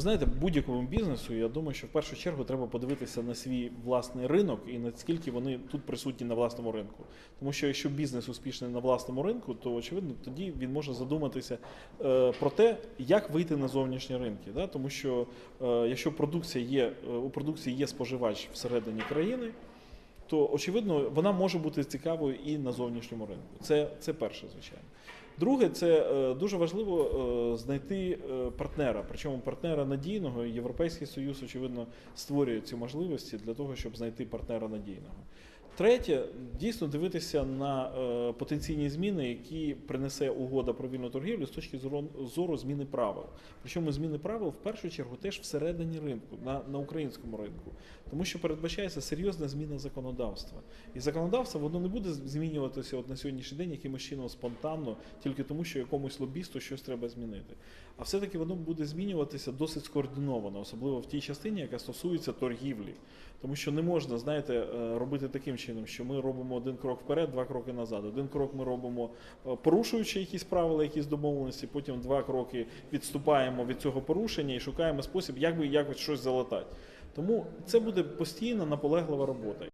Знаєте, будь-якому бізнесу, я думаю, що в першу чергу треба подивитися на свій власний ринок і наскільки вони тут присутні на власному ринку. Тому що якщо бізнес успішний на власному ринку, то очевидно тоді він може задуматися е, про те, як вийти на зовнішні ринки. Да? Тому що е, якщо продукція є е, у продукції є споживач всередині країни, то очевидно вона може бути цікавою і на зовнішньому ринку. Це, це перше, звичайно. Друге, це е, дуже важливо е, знайти е, партнера, причому партнера надійного. Європейський Союз, очевидно, створює ці можливості для того, щоб знайти партнера надійного. Третє, дійсно дивитися на е, потенційні зміни, які принесе угода про вільну торгівлю з точки зору, зміни правил. Причому зміни правил в першу чергу теж всередині ринку, на, на українському ринку, тому що передбачається серйозна зміна законодавства. І законодавство воно не буде змінюватися от на сьогоднішній день якимось чином спонтанно, тільки тому, що якомусь лобісту щось треба змінити. А все-таки воно буде змінюватися досить скоординовано, особливо в тій частині, яка стосується торгівлі. Тому що не можна, знаєте, е, робити таким чином, що ми робимо один крок вперед, два кроки назад. Один крок ми робимо е, порушуючи якісь правила, якісь домовленості, потім два кроки відступаємо від цього порушення і шукаємо спосіб, як би якось щось залатати. Тому це буде постійна наполеглива робота.